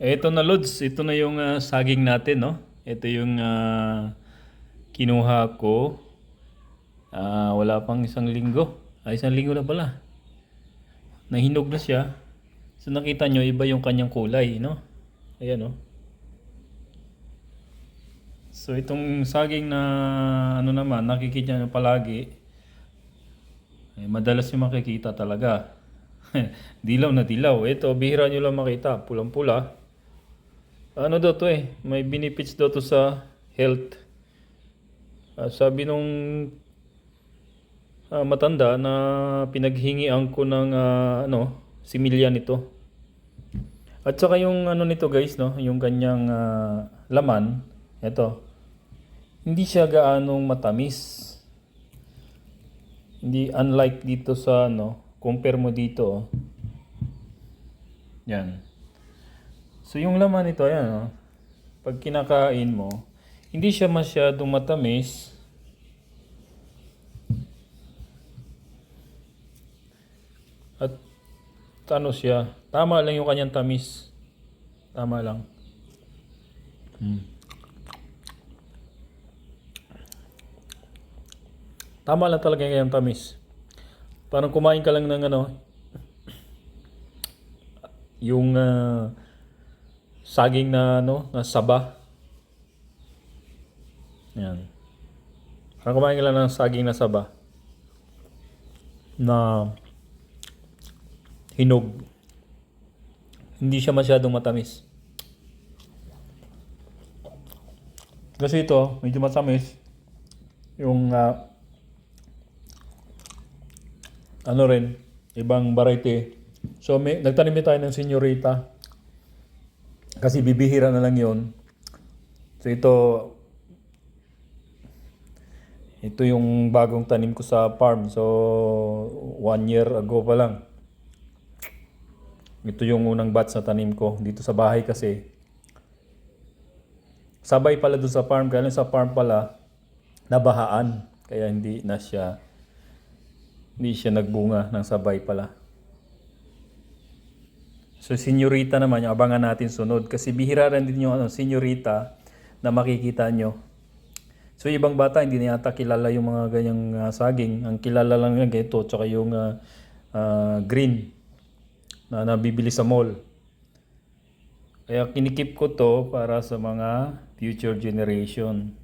Ito na Lods, ito na yung ah, saging natin, no? Ito yung ah, kinuha ko. Ah, wala pang isang linggo. Ay, isang linggo na pala. Nahinog na siya. So nakita nyo, iba yung kanyang kulay, no? Ayan, no? So itong saging na ano naman, nakikita nyo palagi, eh, madalas yung makikita talaga. dilaw na dilaw. Ito, bihira nyo lang makita. Pulang-pula. Ano daw to eh? May benefits daw to sa health. Ah, sabi nung ah, matanda na pinaghingian ko ng ah, ano, similya nito. At saka yung ano nito guys, no, yung kanyang ah, laman, ito. Hindi siya gaanong matamis. Hindi unlike dito sa ano, compare mo dito. oh. Yan. So yung laman nito, ayan oh. Pag kinakain mo, hindi siya masyadong matamis. At ano siya, tama lang yung kanyang tamis. Tama lang. Hmm. Tama lang talaga yung kanyang tamis. Parang kumain ka lang ng ano, yung ah, saging na ano, na saba. Yan. Parang kumain ka ng saging na saba. Na hinog. Hindi siya masyadong matamis. Kasi ito, medyo matamis. Yung ah, ano rin, ibang variety. So may, nagtanim tayo ng senyorita. Kasi bibihira na lang yon. So ito, ito yung bagong tanim ko sa farm. So one year ago pa lang. Ito yung unang batch na tanim ko. Dito sa bahay kasi. Sabay pala doon sa farm. Kaya sa farm pala, nabahaan. Kaya hindi na siya, hindi siya nagbunga ng sabay pala. So, senyorita naman, yung abangan natin sunod. Kasi bihira rin din yung ano, senyorita na makikita nyo. So, ibang bata, hindi na yata kilala yung mga ganyang ah, saging. Ang kilala lang yan, ito, tsaka yung ah, ah, green na nabibili sa mall. Kaya kinikip ko to para sa mga future generation.